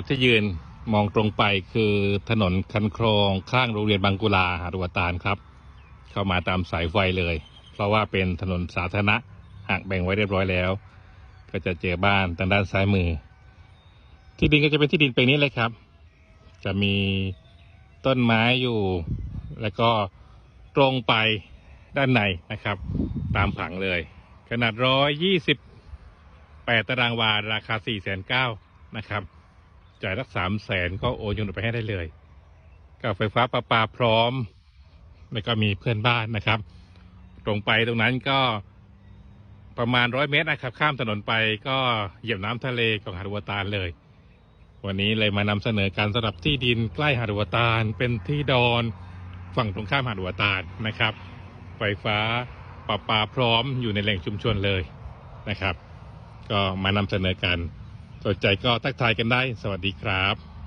จุดที่ยืนมองตรงไปคือถนนคันครองข้างโรงเรียนบางกุลาหาดวตานครับ เข้ามาตามสายไฟเลย เพราะว่าเป็นถนนสาธารณะหากแบ่งไว้เรียบร้อยแล้ว ก็จะเจอบ้านทางด้านซ้ายมือ ที่ดินก็จะเป็นที่ดินเป็นนี้เลยครับ จะมีต้นไม้อยู่ แล้วก็ตรงไปด้านในนะครับ ตามผังเลย ขนาดร้อยยี่สิบแปดตารางวาราคาสี่แสนเก้านะครับ จ่ายรักสามแสนก็โอนยนต์ไปให้ได้เลยกับไฟฟ้าประปาพร้อม แล้วก็มีเพื่อนบ้านนะครับ ตรงไปตรงนั้นก็ประมาณร้อยเมตรนะครับ ข้ามถนนไปก็เหยียบน้ำทะเลของหาดวัวตาลเลย วันนี้เลยมานำเสนอการสำหรับที่ดินใกล้หาดวัวตาล เป็นที่ดอนฝั่งตรงข้ามหาดวัวตาลนะครับ ไฟฟ้าประปาพร้อมอยู่ในแหล่งชุมชนเลยนะครับ ก็มานำเสนอกัน สนใจก็ทักทายกันได้ สวัสดีครับ